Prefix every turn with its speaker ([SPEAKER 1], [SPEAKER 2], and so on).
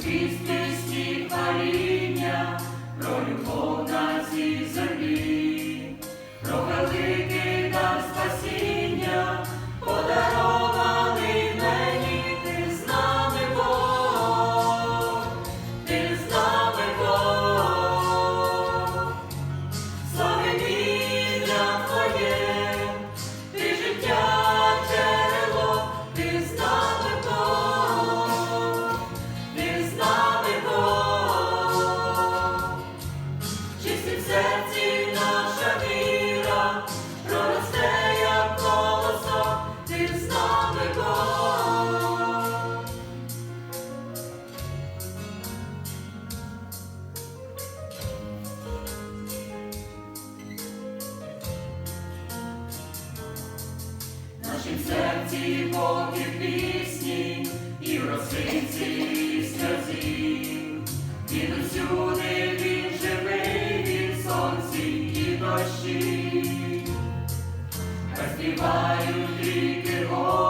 [SPEAKER 1] звісти паріння, про любов на цій землі, про великий дар. І в серці, і поки пісні, і в розсинці, і він усюди він живий, він в сонці і дощі, Та ріки гори.